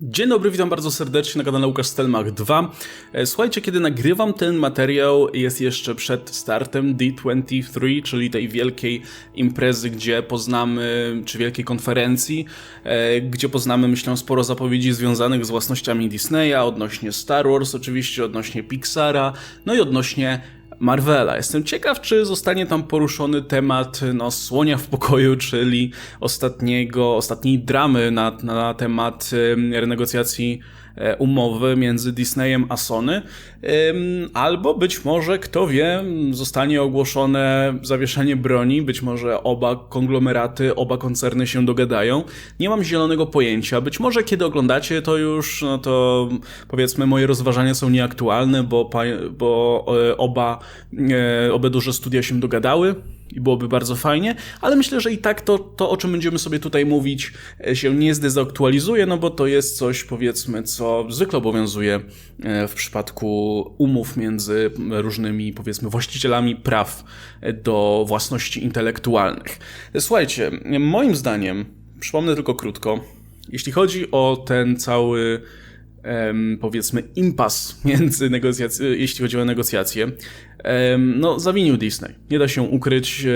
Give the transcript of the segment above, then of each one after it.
Dzień dobry, witam bardzo serdecznie na kanale Łukasz Stelmach 2. E, Słuchajcie, kiedy nagrywam ten materiał jest jeszcze przed startem D23, czyli tej wielkiej imprezy, gdzie poznamy, czy wielkiej konferencji, e, gdzie poznamy, myślę, sporo zapowiedzi związanych z własnościami Disneya, odnośnie Star Wars oczywiście, odnośnie Pixara, no i odnośnie Marvela. Jestem ciekaw, czy zostanie tam poruszony temat no, słonia w pokoju, czyli ostatniego, ostatniej dramy na, na temat renegocjacji umowy między Disneyem a Sony, albo być może, kto wie, zostanie ogłoszone zawieszenie broni, być może oba konglomeraty, oba koncerny się dogadają. Nie mam zielonego pojęcia. Być może kiedy oglądacie to już, no to powiedzmy moje rozważania są nieaktualne, bo, bo e, oba, e, duże studia się dogadały i byłoby bardzo fajnie, ale myślę, że i tak to, to, o czym będziemy sobie tutaj mówić, e, się nie zdezaktualizuje, no bo to jest coś, powiedzmy, co zwykle obowiązuje e, w przypadku umów między różnymi, powiedzmy, właścicielami praw e, do własności intelektualnych. Słuchajcie, moim zdaniem, przypomnę tylko krótko, jeśli chodzi o ten cały powiedzmy impas między negocjacje, jeśli chodzi o negocjacje, no zawinił Disney. Nie da się ukryć,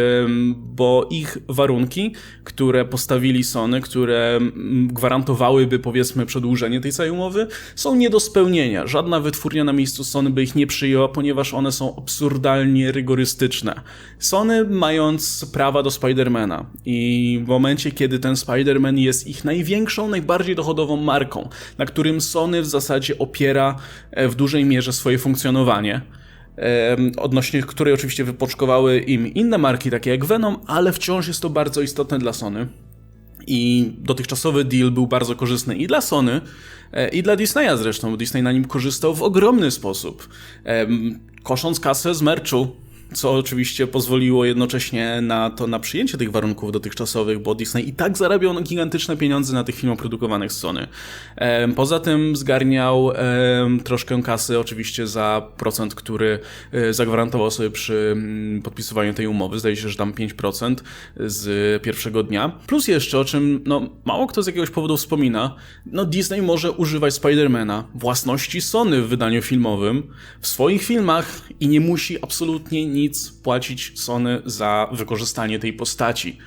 bo ich warunki, które postawili Sony, które gwarantowałyby powiedzmy przedłużenie tej całej umowy, są nie do spełnienia. Żadna wytwórnia na miejscu Sony by ich nie przyjęła, ponieważ one są absurdalnie rygorystyczne. Sony mając prawa do Spidermana i w momencie, kiedy ten Spider-Man jest ich największą, najbardziej dochodową marką, na którym Sony w zasadzie opiera e, w dużej mierze swoje funkcjonowanie, odnośnie której oczywiście wypoczkowały im inne marki, takie jak Venom, ale wciąż jest to bardzo istotne dla Sony. I dotychczasowy deal był bardzo korzystny i dla Sony, e, i dla Disneya zresztą, bo Disney na nim korzystał w ogromny sposób. Kosząc kasę z merchu, co oczywiście pozwoliło jednocześnie na to, na przyjęcie tych warunków dotychczasowych, bo Disney i tak zarabiał no, gigantyczne pieniądze na tych filmach produkowanych z Sony. Poza tym zgarniał troszkę kasy oczywiście za procent, który e, zagwarantował sobie przy mm, podpisywaniu tej umowy. Zdaje się, że tam 5% z pierwszego dnia. Plus jeszcze, o czym no, mało kto z jakiegoś powodu wspomina, no Disney może używać Spidermana, własności Sony w wydaniu filmowym, w swoich filmach i nie musi absolutnie nic płacić Sony za wykorzystanie tej postaci.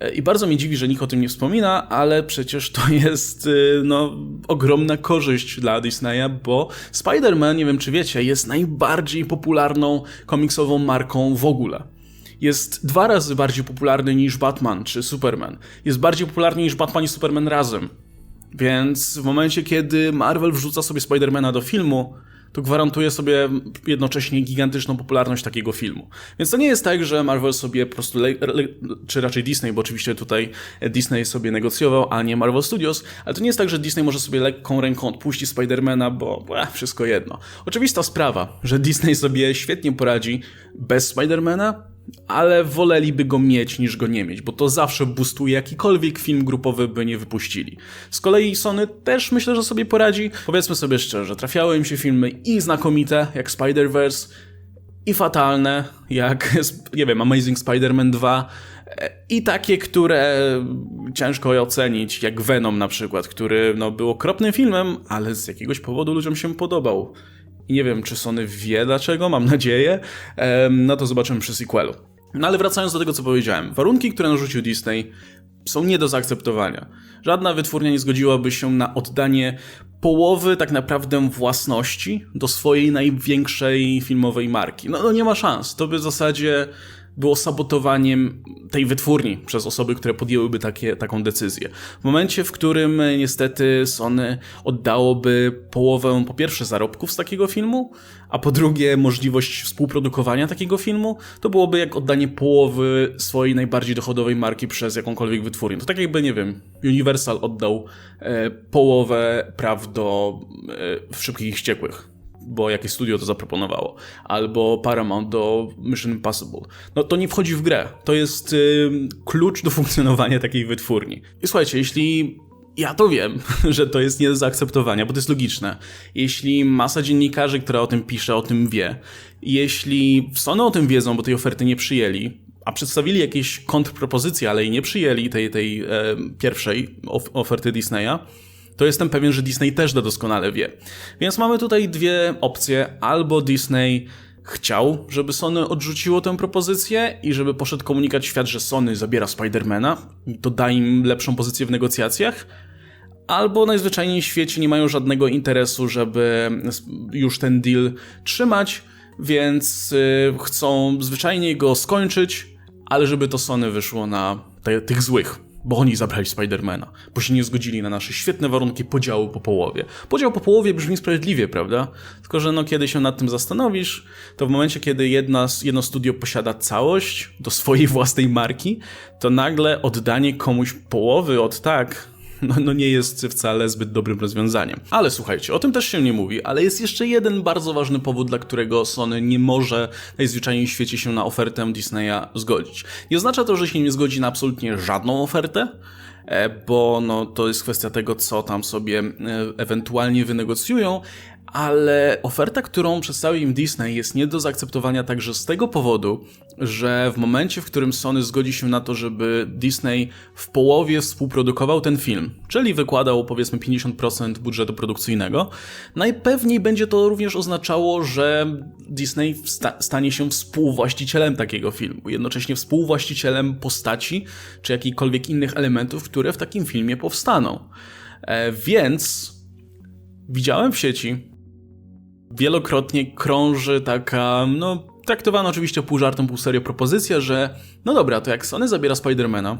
E, I bardzo mnie dziwi, że nikt o tym nie wspomina, ale przecież to jest y, no, ogromna korzyść dla Disneya, bo Spider-Man, nie wiem czy wiecie, jest najbardziej popularną komiksową marką w ogóle. Jest dwa razy bardziej popularny niż Batman czy Superman. Jest bardziej popularny niż Batman i Superman razem. Więc w momencie, kiedy Marvel wrzuca sobie Spidermana do filmu, to gwarantuje sobie jednocześnie gigantyczną popularność takiego filmu. Więc to nie jest tak, że Marvel sobie po prostu, czy raczej Disney, bo oczywiście tutaj Disney sobie negocjował, a nie Marvel Studios, ale to nie jest tak, że Disney może sobie lekką ręką odpuścić Spidermana, bo e, wszystko jedno. Oczywista sprawa, że Disney sobie świetnie poradzi bez Spidermana, ale woleliby go mieć niż go nie mieć, bo to zawsze boostuje jakikolwiek film grupowy by nie wypuścili. Z kolei Sony też myślę, że sobie poradzi. Powiedzmy sobie szczerze, trafiały im się filmy i znakomite, jak Spider-Verse, i fatalne, jak, nie wiem, Amazing Spider-Man 2, e, i takie, które ciężko je ocenić, jak Venom na przykład, który no, był okropnym filmem, ale z jakiegoś powodu ludziom się podobał. Nie wiem, czy Sony wie dlaczego, mam nadzieję. No to zobaczymy przy sequelu. No ale wracając do tego, co powiedziałem. Warunki, które narzucił Disney, są nie do zaakceptowania. Żadna wytwórnia nie zgodziłaby się na oddanie połowy tak naprawdę własności do swojej największej filmowej marki. No, no nie ma szans. To by w zasadzie było sabotowaniem tej wytwórni przez osoby, które podjęłyby takie, taką decyzję. W momencie, w którym e, niestety Sony oddałoby połowę po pierwsze zarobków z takiego filmu, a po drugie możliwość współprodukowania takiego filmu, to byłoby jak oddanie połowy swojej najbardziej dochodowej marki przez jakąkolwiek wytwórnię. To tak jakby, nie wiem, Universal oddał e, połowę praw do e, Szybkich i Wściekłych bo jakieś studio to zaproponowało, albo Paramount do Mission Impossible. No to nie wchodzi w grę. To jest y, klucz do funkcjonowania takiej wytwórni. I słuchajcie, jeśli ja to wiem, że to jest nie do zaakceptowania, bo to jest logiczne. Jeśli masa dziennikarzy, która o tym pisze, o tym wie, jeśli Sony o tym wiedzą, bo tej oferty nie przyjęli, a przedstawili jakieś kontrpropozycje, ale i nie przyjęli tej, tej e, pierwszej of oferty Disneya, to jestem pewien, że Disney też to doskonale wie. Więc mamy tutaj dwie opcje. Albo Disney chciał, żeby Sony odrzuciło tę propozycję i żeby poszedł komunikat świat, że Sony zabiera Spidermana, to da im lepszą pozycję w negocjacjach, albo najzwyczajniej w świecie nie mają żadnego interesu, żeby już ten deal trzymać, więc y, chcą zwyczajnie go skończyć, ale żeby to Sony wyszło na te, tych złych bo oni zabrali Spidermana, bo się nie zgodzili na nasze świetne warunki podziału po połowie. Podział po połowie brzmi sprawiedliwie, prawda? Tylko, że no, kiedy się nad tym zastanowisz, to w momencie, kiedy jedna, jedno studio posiada całość do swojej własnej marki, to nagle oddanie komuś połowy od tak no, no nie jest wcale zbyt dobrym rozwiązaniem. Ale słuchajcie, o tym też się nie mówi, ale jest jeszcze jeden bardzo ważny powód, dla którego Sony nie może najzwyczajniej w świecie się na ofertę Disneya zgodzić. Nie oznacza to, że się nie zgodzi na absolutnie żadną ofertę, e, bo no, to jest kwestia tego, co tam sobie e, ewentualnie wynegocjują, ale oferta, którą przedstawił im Disney jest nie do zaakceptowania także z tego powodu, że w momencie, w którym Sony zgodzi się na to, żeby Disney w połowie współprodukował ten film, czyli wykładał powiedzmy 50% budżetu produkcyjnego, najpewniej będzie to również oznaczało, że Disney sta stanie się współwłaścicielem takiego filmu, jednocześnie współwłaścicielem postaci czy jakichkolwiek innych elementów, które w takim filmie powstaną. E, więc widziałem w sieci wielokrotnie krąży taka, no, traktowana oczywiście pół żartem, pół serio propozycja, że no dobra, to jak Sony zabiera Spidermana,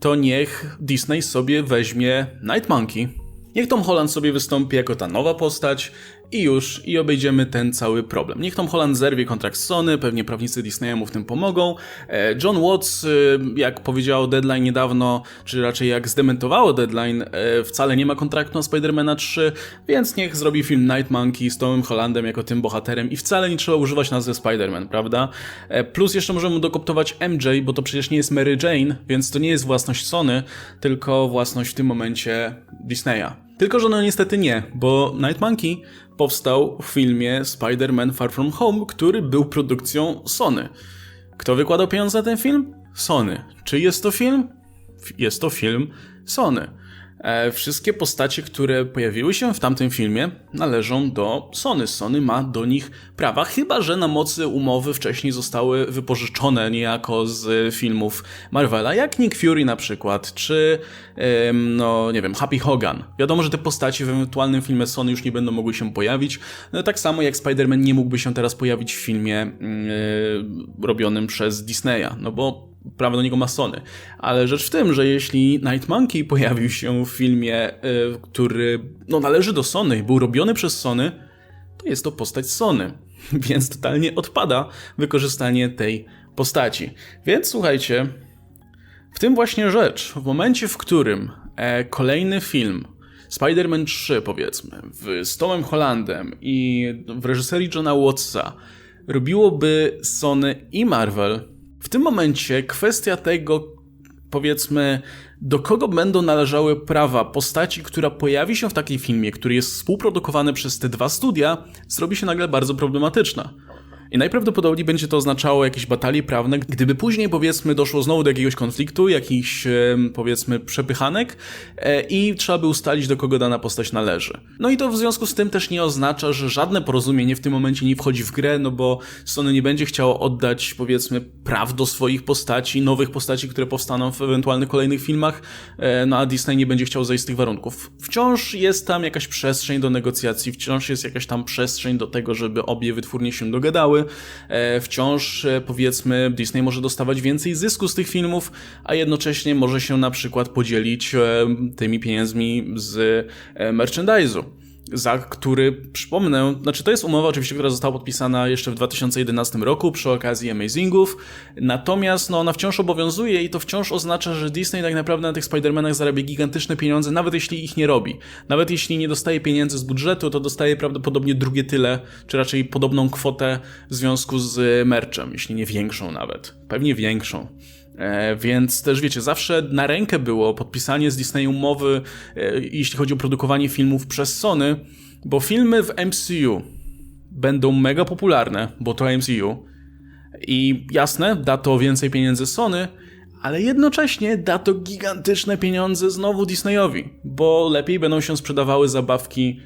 to niech Disney sobie weźmie Night Monkey. Niech Tom Holland sobie wystąpi jako ta nowa postać, i już, i obejdziemy ten cały problem. Niech Tom Holland zerwie kontrakt z Sony, pewnie prawnicy Disneya mu w tym pomogą. E, John Watts, e, jak powiedział Deadline niedawno, czy raczej jak zdementowało Deadline, e, wcale nie ma kontraktu na Spidermana 3, więc niech zrobi film Night Monkey z Tomem Hollandem jako tym bohaterem i wcale nie trzeba używać nazwy Spider-Man, prawda? Plus jeszcze możemy dokoptować MJ, bo to przecież nie jest Mary Jane, więc to nie jest własność Sony, tylko własność w tym momencie Disneya. Tylko, że no niestety nie, bo Night Monkey powstał w filmie Spider-Man Far From Home, który był produkcją Sony. Kto wykładał pieniądze na ten film? Sony. Czy jest to film? Jest to film Sony. E, wszystkie postacie, które pojawiły się w tamtym filmie, należą do Sony. Sony ma do nich prawa, chyba że na mocy umowy wcześniej zostały wypożyczone niejako z filmów Marvela, jak Nick Fury na przykład, czy no nie wiem, Happy Hogan. Wiadomo, że te postacie w ewentualnym filmie Sony już nie będą mogły się pojawić, no, tak samo jak Spider-Man nie mógłby się teraz pojawić w filmie yy, robionym przez Disneya, no bo prawo do niego ma Sony. Ale rzecz w tym, że jeśli Night Monkey pojawił się w filmie, y, który no, należy do Sony, był robiony przez Sony, to jest to postać Sony. Więc totalnie odpada wykorzystanie tej postaci. Więc słuchajcie, w tym właśnie rzecz. W momencie, w którym e, kolejny film Spider-Man 3 powiedzmy, z Tomem Hollandem i w reżyserii Johna Wattsa robiłoby Sony i Marvel, w tym momencie kwestia tego, powiedzmy, do kogo będą należały prawa postaci, która pojawi się w takim filmie, który jest współprodukowany przez te dwa studia, zrobi się nagle bardzo problematyczna. I najprawdopodobniej będzie to oznaczało jakieś batalie prawne, gdyby później powiedzmy doszło znowu do jakiegoś konfliktu, jakichś powiedzmy przepychanek e, i trzeba by ustalić do kogo dana postać należy. No i to w związku z tym też nie oznacza, że żadne porozumienie w tym momencie nie wchodzi w grę, no bo Sony nie będzie chciało oddać powiedzmy praw do swoich postaci, nowych postaci, które powstaną w ewentualnych kolejnych filmach, e, no a Disney nie będzie chciał zejść z tych warunków. Wciąż jest tam jakaś przestrzeń do negocjacji, wciąż jest jakaś tam przestrzeń do tego, żeby obie wytwórnie się dogadały, E, wciąż e, powiedzmy Disney może dostawać więcej zysku z tych filmów, a jednocześnie może się na przykład podzielić e, tymi pieniędzmi z merchandise'u za który, przypomnę, znaczy to jest umowa oczywiście, która została podpisana jeszcze w 2011 roku przy okazji Amazingów, natomiast no, ona wciąż obowiązuje i to wciąż oznacza, że Disney tak naprawdę na tych Spider-Manach zarabia gigantyczne pieniądze, nawet jeśli ich nie robi. Nawet jeśli nie dostaje pieniędzy z budżetu, to dostaje prawdopodobnie drugie tyle, czy raczej podobną kwotę w związku z merchem, jeśli nie większą nawet. Pewnie większą. E, więc też wiecie, zawsze na rękę było podpisanie z Disney umowy, e, jeśli chodzi o produkowanie filmów przez Sony, bo filmy w MCU będą mega popularne, bo to MCU. I jasne, da to więcej pieniędzy Sony, ale jednocześnie da to gigantyczne pieniądze znowu Disneyowi, bo lepiej będą się sprzedawały zabawki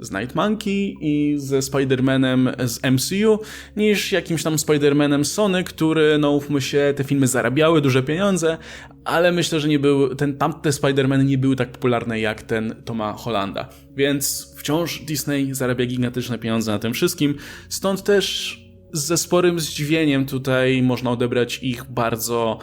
z Night Monkey i ze Spider-Manem z MCU, niż jakimś tam Spider-Manem Sony, który, no ufmy się, te filmy zarabiały duże pieniądze, ale myślę, że nie był, ten, tamte Spider-Many nie były tak popularne jak ten Toma Hollanda. Więc wciąż Disney zarabia gigantyczne pieniądze na tym wszystkim, stąd też ze sporym zdziwieniem tutaj można odebrać ich bardzo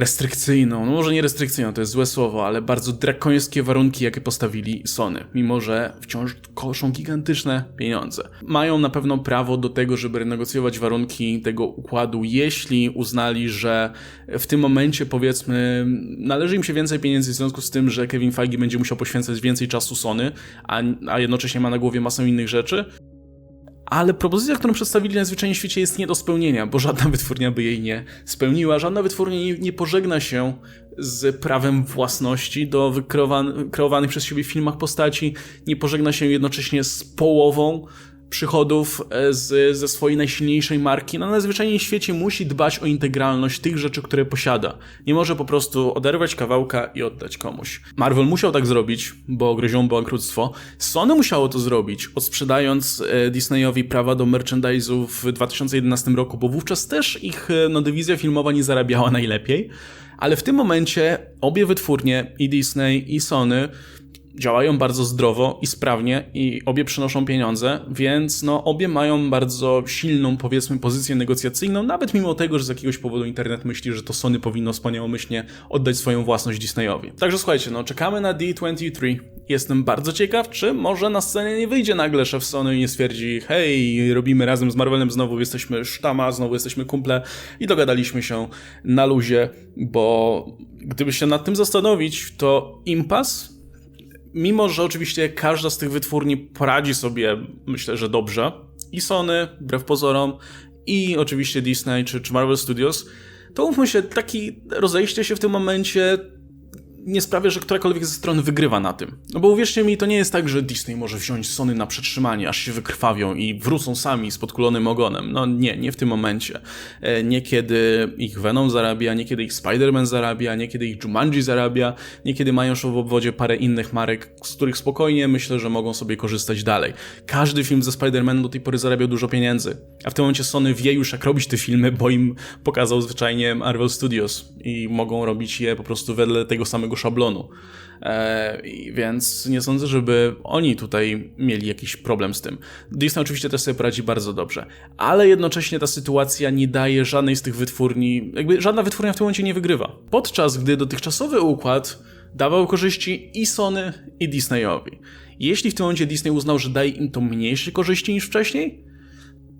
restrykcyjną, no może nie restrykcyjną, to jest złe słowo, ale bardzo drakońskie warunki, jakie postawili Sony, mimo że wciąż koszą gigantyczne pieniądze. Mają na pewno prawo do tego, żeby renegocjować warunki tego układu, jeśli uznali, że w tym momencie, powiedzmy, należy im się więcej pieniędzy w związku z tym, że Kevin Feige będzie musiał poświęcać więcej czasu Sony, a, a jednocześnie ma na głowie masę innych rzeczy, ale propozycja, którą przedstawili na zwyczajnym świecie jest nie do spełnienia, bo żadna wytwórnia by jej nie spełniła, żadna wytwórnia nie, nie pożegna się z prawem własności do wykreowanych przez siebie filmach postaci, nie pożegna się jednocześnie z połową przychodów e, z, ze swojej najsilniejszej marki, no na zwyczajnym świecie musi dbać o integralność tych rzeczy, które posiada. Nie może po prostu oderwać kawałka i oddać komuś. Marvel musiał tak zrobić, bo groziło bankructwo. Sony musiało to zrobić, odsprzedając e, Disneyowi prawa do merchandise'u w 2011 roku, bo wówczas też ich e, no, dywizja filmowa nie zarabiała najlepiej. Ale w tym momencie obie wytwórnie, i Disney, i Sony, działają bardzo zdrowo i sprawnie i obie przynoszą pieniądze, więc no obie mają bardzo silną, powiedzmy, pozycję negocjacyjną, nawet mimo tego, że z jakiegoś powodu internet myśli, że to Sony powinno wspaniałomyślnie oddać swoją własność Disneyowi. Także słuchajcie, no czekamy na D23. Jestem bardzo ciekaw, czy może na scenie nie wyjdzie nagle szef Sony i nie stwierdzi hej, robimy razem z Marvelem, znowu jesteśmy sztama, znowu jesteśmy kumple i dogadaliśmy się na luzie, bo gdyby się nad tym zastanowić, to impas mimo że oczywiście każda z tych wytwórni poradzi sobie, myślę, że dobrze, i Sony, wbrew pozorom, i oczywiście Disney czy, czy Marvel Studios, to umówmy się, taki rozejście się w tym momencie nie sprawia, że którakolwiek ze stron wygrywa na tym. No bo uwierzcie mi, to nie jest tak, że Disney może wziąć Sony na przetrzymanie, aż się wykrwawią i wrócą sami z podkulonym ogonem. No nie, nie w tym momencie. E, niekiedy ich Venom zarabia, niekiedy ich Spider-Man zarabia, niekiedy ich Jumanji zarabia, niekiedy mają już w obwodzie parę innych marek, z których spokojnie myślę, że mogą sobie korzystać dalej. Każdy film ze Spider-Manem do tej pory zarabiał dużo pieniędzy, a w tym momencie Sony wie już jak robić te filmy, bo im pokazał zwyczajnie Marvel Studios i mogą robić je po prostu wedle tego samego szablonu. E, więc nie sądzę, żeby oni tutaj mieli jakiś problem z tym. Disney oczywiście też sobie poradzi bardzo dobrze, ale jednocześnie ta sytuacja nie daje żadnej z tych wytwórni, jakby żadna wytwórnia w tym momencie nie wygrywa. Podczas gdy dotychczasowy układ dawał korzyści i Sony, i Disneyowi. Jeśli w tym momencie Disney uznał, że daje im to mniejsze korzyści niż wcześniej,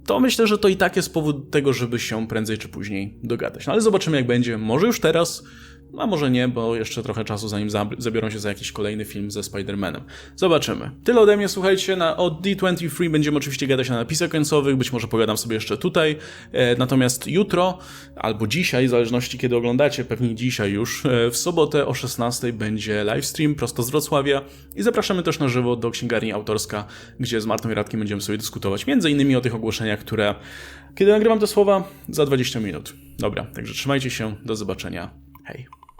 to myślę, że to i tak jest powód tego, żeby się prędzej czy później dogadać. No ale zobaczymy jak będzie. Może już teraz, a może nie, bo jeszcze trochę czasu zanim zabiorą się za jakiś kolejny film ze Spider-Manem. Zobaczymy. Tyle ode mnie, słuchajcie, na, o D23 będziemy oczywiście gadać na napisach końcowych, być może pogadam sobie jeszcze tutaj, e, natomiast jutro, albo dzisiaj, w zależności kiedy oglądacie, pewnie dzisiaj już, e, w sobotę o 16 będzie livestream prosto z Wrocławia i zapraszamy też na żywo do księgarni autorska, gdzie z Martą i Radkiem będziemy sobie dyskutować, między innymi o tych ogłoszeniach, które, kiedy nagrywam te słowa, za 20 minut. Dobra, także trzymajcie się, do zobaczenia, hej.